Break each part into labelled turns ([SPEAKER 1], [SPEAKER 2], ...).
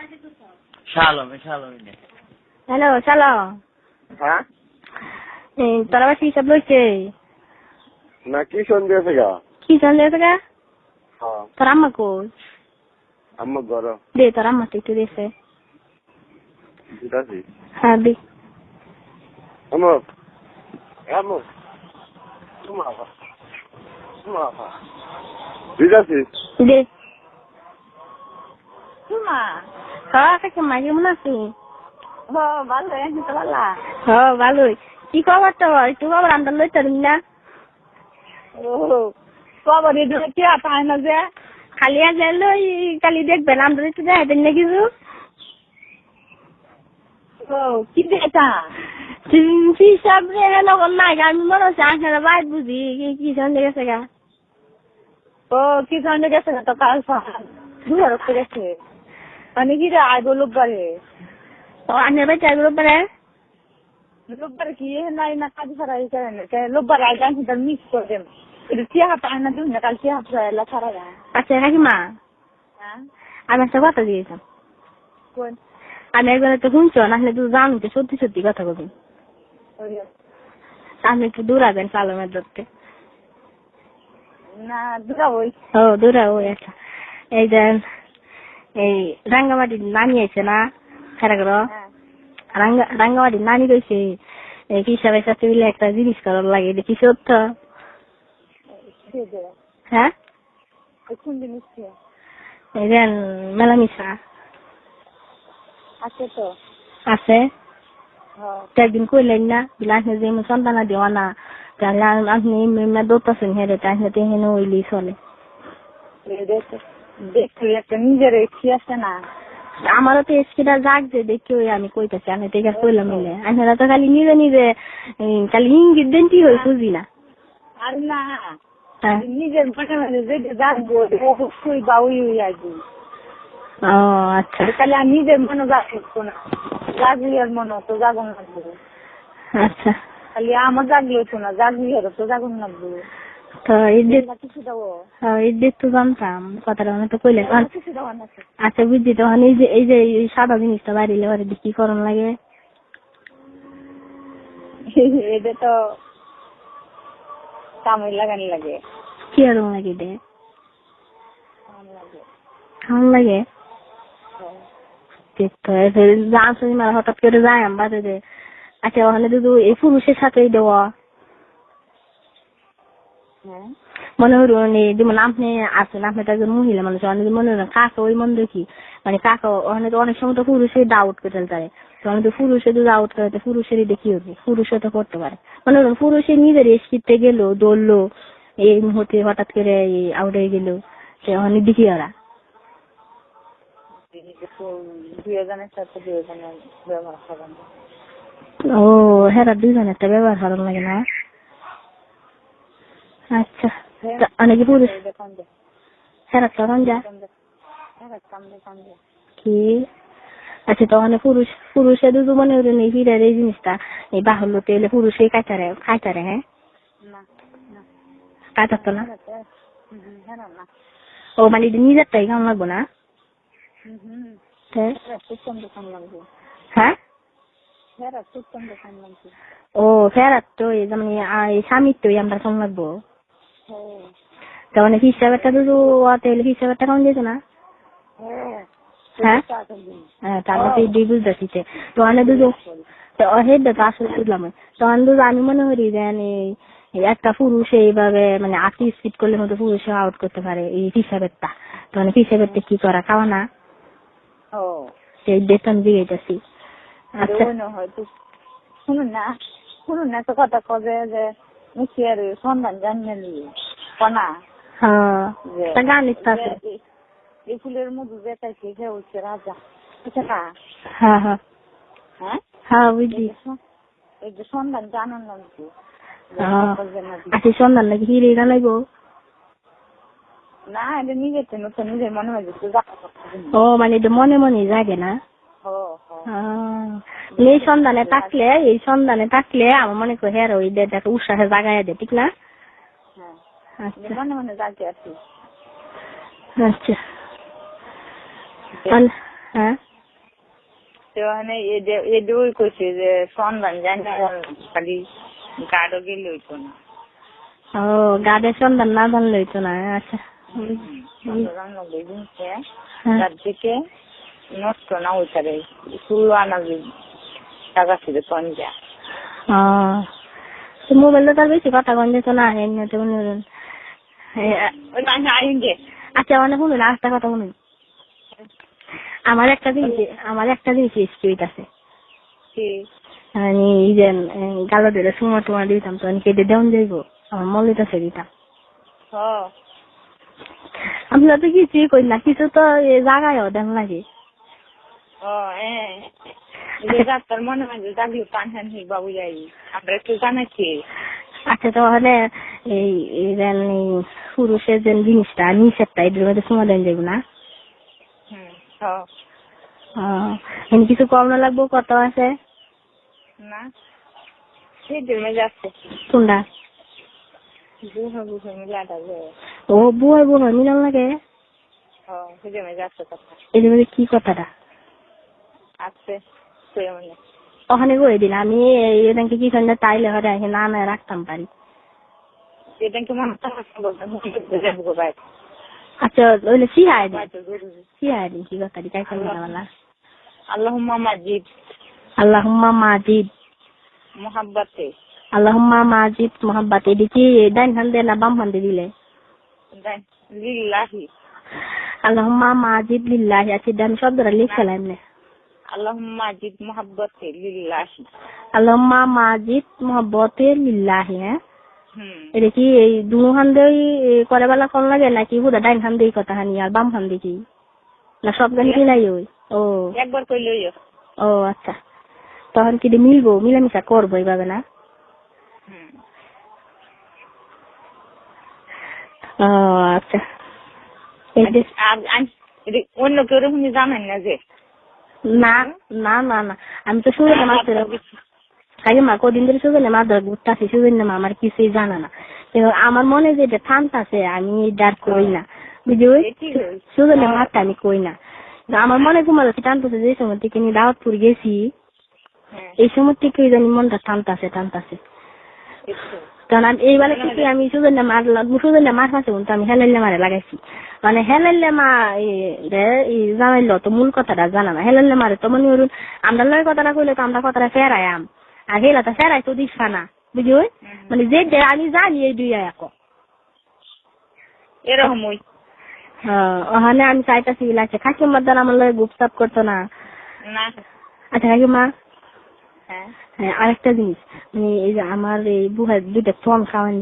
[SPEAKER 1] Shalom, shalom.
[SPEAKER 2] Hello চলো
[SPEAKER 3] হ্যাঁ?
[SPEAKER 2] তোরা আবার হিসাব লইছে
[SPEAKER 3] না কি সন্দেহ আছে গা?
[SPEAKER 2] কি সন্দেহ থেকে
[SPEAKER 3] হ্যাঁ।
[SPEAKER 2] তোর আম্মা কই?
[SPEAKER 3] আমার ঘর।
[SPEAKER 2] দে তোর আম্মা তো একটু
[SPEAKER 3] দিতাছি।
[SPEAKER 2] হ্যাঁ দি।
[SPEAKER 3] তোমার তোমার দিতাছি।
[SPEAKER 2] দে। মা। কাকে মা কেমন আছি?
[SPEAKER 4] তো
[SPEAKER 2] ভালোই। কি খবর তো একটু খবর আমরা লইতে পারি না
[SPEAKER 4] খবর কে পায় না যে?
[SPEAKER 2] খালি আজ লই কালি দেখবেন আমরা একটু দেখাইতেন না কিছু
[SPEAKER 4] কি দেখা
[SPEAKER 2] হিসাব রে নগর নাই আমি মনে হচ্ছে আপনারা বাইর বুঝি কি- সন্দেহ গেছে গা।
[SPEAKER 4] ও কি জানে গেছে না তো কাল করে গেছে। রে আয় লোকবারে
[SPEAKER 2] ও আপনার বাচ্চা এগুলো পরে
[SPEAKER 4] লোকবারে কি নাই না কাজ এই কারণে লোকবারে আয় জানছি তার মিস করে দেম। এটা পায় না তুমি না কাল চেহারা ছাড়া ছাড়া যায়
[SPEAKER 2] আচ্ছা কাকিমা
[SPEAKER 4] হ্যাঁ
[SPEAKER 2] আমি একটা কথা দিয়েছিলাম
[SPEAKER 4] কোন?
[SPEAKER 2] আমি একবার তো শুনছো না হলে তুই জানি তো সত্যি সত্যি কথা বলবি আপনি একটু দূরাবেন সালমের ধরতে
[SPEAKER 4] না দুটা ওই
[SPEAKER 2] ও দূরা ওই আচ্ছা। এই যে এই রাঙ্গামাটি নানি আছে না খেরাগর
[SPEAKER 4] হ্যাঁ
[SPEAKER 2] রাঙ্গা রাঙ্গামাটি নানি রয়েছে এই হিসাবের সাথে মিলে একটা জিনিস করার লাগে এটা কি সত্য হ্যাঁ
[SPEAKER 4] কোন জিনিস?
[SPEAKER 2] মেলামিশা
[SPEAKER 4] আছে তো
[SPEAKER 2] আছে একদিন কইলেন না বিলাস যে সন্তানা দেওয়া না তাহলে আপনি দৌড়তেছেন হেরে তাহলে তো ওইলি চলে
[SPEAKER 4] দেখতে একটা নিজের ইচ্ছে আছে না।
[SPEAKER 2] আমারও তো এসকিটা জাগছে দেখি ওই আমি কইতেছি আমি তো এখানে কইলাম মিলে। আপনারা তো খালি নিজে নিজে খালি ইঙ্গিত দেন কি হই বুঝি না।
[SPEAKER 4] আর না
[SPEAKER 2] হ্যাঁ।
[SPEAKER 4] নিজের মনে মনে যেটা জানব অবশ্যই বা ওই ওই আসবি।
[SPEAKER 2] ও আচ্ছা।
[SPEAKER 4] তাহলে আর নিজের মনে জাগতো না। জাগলি আর মনে তো জাগন লাগবে।
[SPEAKER 2] আচ্ছা।
[SPEAKER 4] খালি আমার জাগলি হতো না জাগলি আর তো জাগন লাগবে।
[SPEAKER 2] তো এই ডেট তো জানতাম কথাটা মানে তো আর
[SPEAKER 4] তো।
[SPEAKER 2] আচ্ছা বুঝছি তখন এই যে এই যে সাদা জিনিসটা বাড়িলে ওরে কি করণ লাগে।
[SPEAKER 4] এটা তো কামড় লাগানি লাগে।
[SPEAKER 2] কি আরম লাগে দে
[SPEAKER 4] কামড় লাগে। হ্যাঁ।
[SPEAKER 2] মানে হঠাৎ করে যায় আমার যে আচ্ছা ওখানে শুধু এই পুরুষের সাথেই দেওয়া। মনে করুন এই যেমন আপনি আছেন আপনি তো একজন মহিলা মানুষ অনেক মনে করেন কাকা ওই মন দেখি মানে কাকা ওখানে তো অনেক সময় তো পুরুষে ডাউট করে ফেলতে তখন তো পুরুষে যদি ডাউট করে তো পুরুষেরই দেখি হবে পুরুষও তো করতে পারে। মনে করুন পুরুষে নিজের এসকিতে গেলো দৌড়লো এই মুহূর্তে হঠাৎ করে আউট হয়ে গেল সে ওখানে দেখি ওরা।
[SPEAKER 4] দুজনের দুজনের
[SPEAKER 2] ও হ্যাঁ দুজন একটা ব্যবহার ভালো লাগে না। আচ্ছা। অনেকে পুরুষ হ্যাঁ যা। কি? আচ্ছা তখন পুরুষ পুরুষে দুটো মনে এই হিরের এই জিনিসটা। এই বাহুল্য তেলে পুরুষে কাটারে কাটারে হ্যাঁ? কাটাতো না। ও মানে নিজেরটাই কেমন লাগবো না? হ্যাঁ?
[SPEAKER 4] হ্যাঁ?
[SPEAKER 2] ও ফেরাত তো এই যেমন এই আ- স্বামীর তো আমরা কেমন লাগবো?
[SPEAKER 4] হ্যাঁ
[SPEAKER 2] তখন হিসাবেরটা দুটো তেল হিসাবেরটা কেমন যেত না
[SPEAKER 4] হ্যাঁ
[SPEAKER 2] হ্যাঁ হ্যাঁ তারপর তো এই বুঝতেছি তখন দুটো তো হেড তো আসলে বুঝলাম তখন দুটো আমি মনে করি যে একটা পুরুষ এইভাবে মানে আটি স্পিড করলে মতো পুরুষ আউট করতে পারে এই হিসাবেরটা তো তখন হিসাবেরটা কি করা খাওয়া না
[SPEAKER 4] ও
[SPEAKER 2] সেই বেতন দিয়েছি আচ্ছা
[SPEAKER 4] শুনুন না শুনুন না তো কথা কবে যে মুখিয়ার সন্ধান জানিয়ে নিয়ে কনা
[SPEAKER 2] হ্যাঁ গান লিখতে
[SPEAKER 4] এই- ফুলের মধু যেটাকে সে হচ্ছে রাজা। বুঝছে না?
[SPEAKER 2] হ্যাঁ হ্যাঁ।
[SPEAKER 4] হ্যাঁ?
[SPEAKER 2] হ্যাঁ
[SPEAKER 4] এই যে এই যে সন্ধান জানান লাগছে
[SPEAKER 2] হ্যাঁ। আচ্ছা সন্ধান নাকি হিরে জানাইবো
[SPEAKER 4] না এটা নিজের তো নতুন নিজের মনে হয়
[SPEAKER 2] ও মানে এটা মনে মনে জাগে না? আহ, এই সন্ধানে থাকলে এই সন্ধানে থাকলে আমার মনে করি হ্যাঁ ওই দেড়টাকে উৎসাহে জাগাই দে ঠিক না?
[SPEAKER 4] হ্যাঁ মনে মনে জাগে আর কি।
[SPEAKER 2] আচ্ছা। হ্যাঁ?
[SPEAKER 4] তো মানে কইছে যে সন্ধান জানি খালি গাড়ো গেলে হইতো না।
[SPEAKER 2] ও গাদের সন্ধান না জানলে হইতো না আচ্ছা। হ্যাঁ।
[SPEAKER 4] তার দিকে নষ্ট না হইতারে ষোলো আনা টাকা ছিল
[SPEAKER 2] তো মোবাইলটা তার বেশি কথা কন যেত না এমনিতে মনে আচ্ছা মানে শুনুন আরেকটা কথা শুনুন আমার একটা জিনিস আমার একটা জিনিস স্পিরিট আছে। মানে এই যে গালো দিলে সুমা টুমা দিতাম তো কেটে দেওয়ান যাইব আমার মলিটা সে দিতাম।
[SPEAKER 4] হ।
[SPEAKER 2] আমরা তো কিছুই করি না কিছু তো এ জায়গায়ও দেন লাগে।
[SPEAKER 4] হ্যাঁ মনে হয় বাবু যাই আমরা একটু জানাচ্ছি
[SPEAKER 2] আচ্ছা তো মানে এই এই পুরুষের যে জিনিসটা নিষেধটা এদের মধ্যে সুমা দেন যাইব না কিছু কম না লাগবো কত আছে?
[SPEAKER 4] না।
[SPEAKER 2] কোনটা? ও বুয়ার বুয়ার মিলান লাগে এদের মধ্যে কি কথাটা?
[SPEAKER 4] আছে
[SPEAKER 2] ওখানে করে দিন আমি এদেরকে কি সন্ধ্যা তাইলে হরে আসে না না রাখতাম পারি
[SPEAKER 4] এটা কি হয়
[SPEAKER 2] আচ্ছা ওইলে দিন
[SPEAKER 4] হয়তো জরুরি
[SPEAKER 2] শিহায় দিন কি কথা কাই খাই
[SPEAKER 4] আল্লাহুম্মা মাজিদ।
[SPEAKER 2] আল্লাহুম্মা মাজিদ।
[SPEAKER 4] মোহাব্বতে।
[SPEAKER 2] আল্লাহুম্মা মাজিদ মোহাব্বত। এটি কি ডাইন হান দে না বাম হান দে দিলে?
[SPEAKER 4] দেন লিল্লাহি।
[SPEAKER 2] আল্লাহুম্মা মাজিদ লিল্লাহি। আচ্ছা আমি শব্দটা লিখছিলাম এমনি
[SPEAKER 4] আল্লাহুম্মা মাজিদ মোহাব্বতে লিল্লাহি
[SPEAKER 2] আল্লাহুম্মা মাজিদ মোহাব্বতে লিল্লাহি হ্যাঁ এটা কি এই দুনো হান দেই করে বেলা কম লাগে নাকি পুরো ডাইন হান দেই কথা হানি আর বাম হান দি কি? না সব গান কি নাই ওই? ও।
[SPEAKER 4] একবার কইলে
[SPEAKER 2] ও আচ্ছা। তখন কি দিয়ে মিলবো? মিলামিশা করব এইভাবে না? ও আচ্ছা।
[SPEAKER 4] অন্য কেউ জানেন না যে?
[SPEAKER 2] না না না না আমি তো সুযোগে মাছ ধরে আগে মা কদিন ধরে সুযোগে মাছ ধরে ঘুরতে আসি সুযোগ মা আমার কিছুই জানা না আমার মনে যে ঠান্ড আছে আমি ডার কই না বুঝলি
[SPEAKER 4] ঠিক
[SPEAKER 2] মাছটা আমি কই না আমার মনে ঘুমালো টানতেছে যে সময় থেকে নিয়ে দাওয়াতপুর গেছি এই সময় থেকে জানি মনটা টানতাছে টানতাছে। কারণ আমি এইবেলা থেকে আমি সুজন্য মার সুজন্য মাছ আছে কিন্তু আমি হেলাইলে মারে লাগাইছি। মানে হেলাইলে মা জানাইলো তো মূল কথাটা জানা না? হেলাইলে মারে তো মনে করুন আমরা লয় কথাটা কইলে তো আমরা কথাটা ফেরাইয়াম আর হেলা তো ফেরাই তো দিস না বুঝি মানে যে আমি জানি এই দুই এক
[SPEAKER 4] এরকম ওই
[SPEAKER 2] ওখানে আমি চাইতাছি লাগছে কাকিমার দ্বারা আমার লয় গুপসাপ করতো না?
[SPEAKER 4] না।
[SPEAKER 2] আচ্ছা কাকিমা
[SPEAKER 4] হ্যাঁ।
[SPEAKER 2] হ্যাঁ আরেকটা জিনিস মানে এই যে আমার এই বুহার দুইটা ফোন খাওয়ান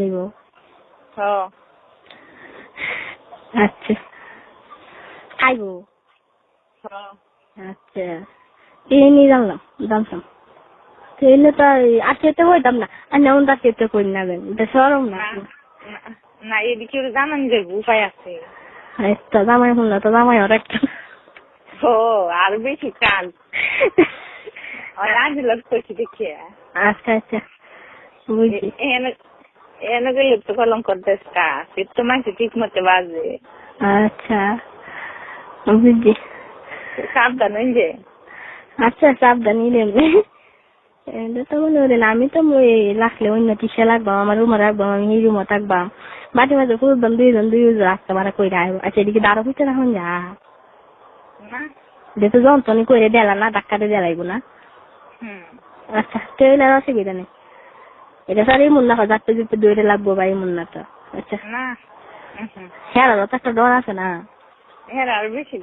[SPEAKER 4] হ।
[SPEAKER 2] আচ্ছা। খাইবো। আচ্ছা। এই নিয়ে জানলাম জানতাম। তো এলে তো আর হইতাম না। আর নেমন খেতে করি না বেন এটা সরম না।
[SPEAKER 4] না এদিকে জানান যে উপায় আছে।
[SPEAKER 2] একটা জামাই শুনলো তো জামাই ওর একটা।
[SPEAKER 4] ও আর বেশি কাল আর আজ লোক করছি দেখিয়ে
[SPEAKER 2] আচ্ছা আচ্ছা। বুঝছি।
[SPEAKER 4] এনে এনে গেলে তো কলম করতে সে তো মাসে ঠিক মতো বাজে।
[SPEAKER 2] আচ্ছা বুঝছি।
[SPEAKER 4] সাবধান হয়ে যে।
[SPEAKER 2] আচ্ছা সাবধান এটা তো মনে করেন আমি তো রাখলে অন্য টিসে লাগবাম আমার রুমে রাখবাম আমি এই রুমে থাকবাম মাঝে মাঝে খুঁজবাম দুইজন দুই রাখতে পারা কই রাখব আচ্ছা এদিকে দাঁড়ো হইতে রাখুন যা
[SPEAKER 4] না।
[SPEAKER 2] যেহেতু যন্ত্রণী করে দেলা না ডাক্তারে দেলাইবো না। আচ্ছা ট্রেনের অসুবিধা নেই। এটা স্যার এই মুন্না যাতে যেতে দৌড়ে লাগবো বা এই মুন্না তো। আচ্ছা।
[SPEAKER 4] না
[SPEAKER 2] হ্যাঁ তো একটা ডর আছে না।
[SPEAKER 4] আর বেশি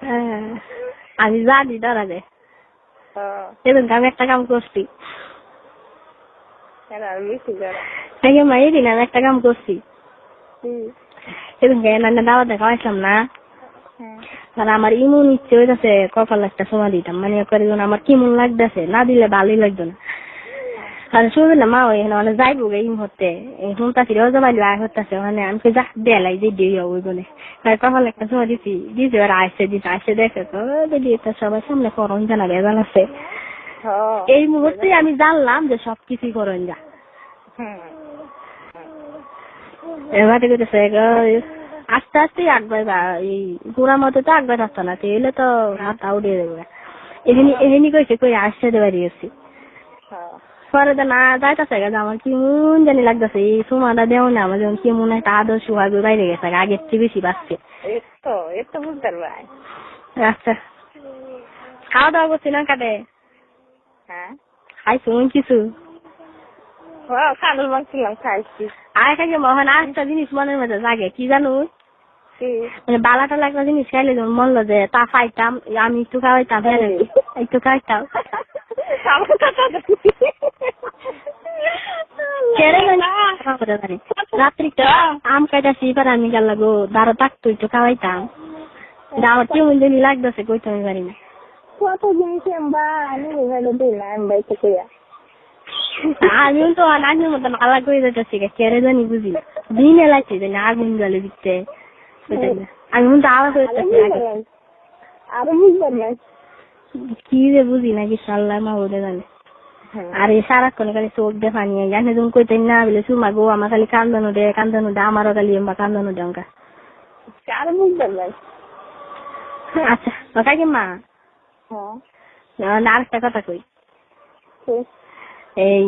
[SPEAKER 2] হ্যাঁ, আমি জানি ডরা যায়
[SPEAKER 4] ও।
[SPEAKER 2] সেদিনকে আমি একটা কাম করছি।
[SPEAKER 4] আর বেশি
[SPEAKER 2] আগে মা দিন আমি একটা কাম করছি। সেদিনকে এনার দাওয়া দেখা আসলাম না। আর আমার ইমন ইচ্ছে হইতাছে কপাল একটা সময় দিতাম। মানে করে আমার কেমন লাগতেছে না দিলে ভালোই লাগতো না। আর শুধু না মা ওই মানে যাইবো গে এই মুহূর্তে। শুনতাছি রোজ বাইলে আয় হতাছে মানে আমি যা দেলাই যে দিয়ে ওই বলে। আর কপাল একটা সময় দিছি দিছে ওরা আসছে দিছে আসছে দেখে তো যদি এটা সবার সামনে করণ জানা বেজাল আছে। এই মুহূর্তে আমি জানলাম যে সবকিছুই করণ যা। এবার গো, আস্তে আস্তে আগবাই বা এই পুরা মতো তো আগবাই থাকতো না এলে তো মাথা উড়িয়ে দেবে। এখানে এখানে কইছে কই আসছে দেবে দিয়েছি।
[SPEAKER 4] হ্যাঁ
[SPEAKER 2] পরে তো না যাইতেছে গেছে আমার কেমন জানি লাগতেছে এই সুমাটা দেও না আমার যেমন কেমন একটা আদর্শ আগে বাইরে গেছে আগের চেয়ে বেশি
[SPEAKER 4] তো তো পারবাই
[SPEAKER 2] আচ্ছা। খাওয়া দাওয়া করছি না কাটে?
[SPEAKER 4] হ্যাঁ?
[SPEAKER 2] খাইছুন কিছু?
[SPEAKER 4] ও কালুর মাংছিলাম খাইছি।
[SPEAKER 2] আর খাইছে মহান আর একটা জিনিস মনের মধ্যে জাগে কি জানো? মানে বালা টালা একটা জিনিস খাইলে যেমন মন যে তা খাইতাম আমি একটু খাওয়াইতাম হ্যাঁ একটু খাইতাম। রাত্রিটা আম এবার আমি গেল গো দাঁড়ো থাকতো একটু খাওয়াইতাম। এটা আমার কেমন জানি লাগতেছে কইতে আমি পারি না।
[SPEAKER 4] কত জিনিস এমবা আমি দিলাম বাইতে কইয়া
[SPEAKER 2] আমিও তো নানির মতন আলাদা করে যেতেছি কেড়ে জানি বুঝি। দিনে লাগছে জানি আগুন জ্বলে দিচ্ছে? আমি
[SPEAKER 4] আরও বুঝবার না
[SPEAKER 2] কি যে বুঝি না কিছু আল্লাহ মা বলে জানে। আর এই সারাক্ষণ খালি চোখ দিয়ে পানি জানে তুমি কইতে না বলে সুমা গো আমার খালি কান্দানো দে কান্দানো দে আমারও খালি এমবা কান্দানো দে অঙ্কা।
[SPEAKER 4] আরও
[SPEAKER 2] আচ্ছা তো কাকি মা?
[SPEAKER 4] হ্যাঁ।
[SPEAKER 2] আরেকটা কথা কই। এই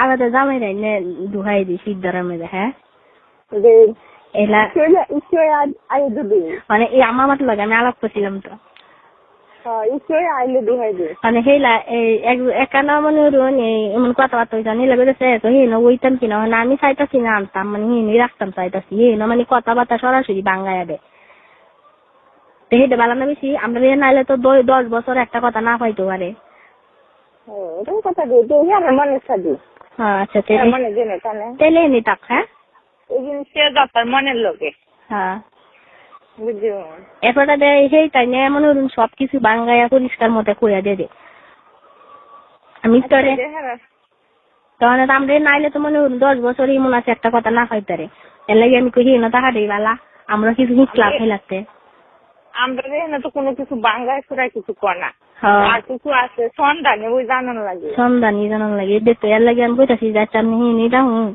[SPEAKER 2] আলাদা জামাই রাই নে দুহাই দি সিদ্ধারার মধ্যে হ্যাঁ? এলা
[SPEAKER 4] ঈশ্বরে আইলে দিবি
[SPEAKER 2] মানে এই আমার মাত্র লাগে আমি আলাপ করছিলাম তো।
[SPEAKER 4] হ্যাঁ ঈশ্বরে আইলে দিহাই দে
[SPEAKER 2] মানে এক- একানা মানে রুন এমন কথাবার্তা হইতাম নিলে বেড়েছে তো হে ওইতাম কিনা মানে আমি চাইতাছি না আনতাম মানে হে রাখতাম চাইতাছি। হে না মানে কথাবার্তা সরাসরি বাংলায় দেয় তো হেঁটে বেলা না বেশি আমরা রে নাইলে তো দশ বছর একটা কথা না পাইতে পারে।
[SPEAKER 4] কথা দিয়ে মনে
[SPEAKER 2] হ্যাঁ, আচ্ছা তেলে
[SPEAKER 4] মনে তাহলে
[SPEAKER 2] তেলে নি তাক হ্যাঁ?
[SPEAKER 4] এই জিনিসটা দরকার মনের লোকে।
[SPEAKER 2] হ্যাঁ।
[SPEAKER 4] বুঝছ
[SPEAKER 2] দেয় সেই তাই মনে করুন সবকিছু বাঙ্গায়া পরিষ্কার মতো কইয়া দে। আমি তোরে তখন আমরা নাইলে তো মনে করুন দশ বছরই মনে আছে একটা কথা না পাইতারে এর লাগে আমি কই না দেই বালা আমরা কিছু হিসলাম ফেলাতে।
[SPEAKER 4] আমরা তো কোনো কিছু সুরায় কিছু কর
[SPEAKER 2] হ্যাঁ।
[SPEAKER 4] আর কিছু আছে সন্ধানে ওই জানানো লাগে।
[SPEAKER 2] সন্ধানী জানান লাগে। দেখতো এর লাগে আমি কইতাছি যে আচ্ছা আমি দাও হি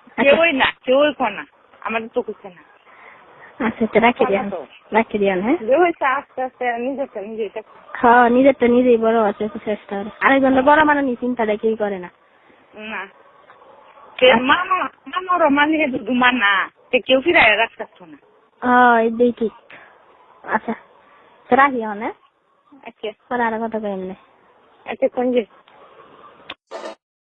[SPEAKER 4] কেউই না কেউই না। আমাদের তো কিছু না।
[SPEAKER 2] আচ্ছা আচ্ছা রাখি দিয়ান রাখি দিয়ান হ্যাঁ?
[SPEAKER 4] হয়েছে আস্তে
[SPEAKER 2] হ্যাঁ নিজেই বড় আছে চেষ্টা করে। আরেকজন বড় মানে নি করে না।
[SPEAKER 4] না। মামা মামারও মানে মানা। তে কেউ রাখতে না।
[SPEAKER 2] হ্যাঁ ঠিক। আচ্ছা। রাখি হ্যাঁ?
[SPEAKER 4] আচ্ছা।
[SPEAKER 2] পরে আর কথা কই এমনি
[SPEAKER 4] আচ্ছা কোন যে?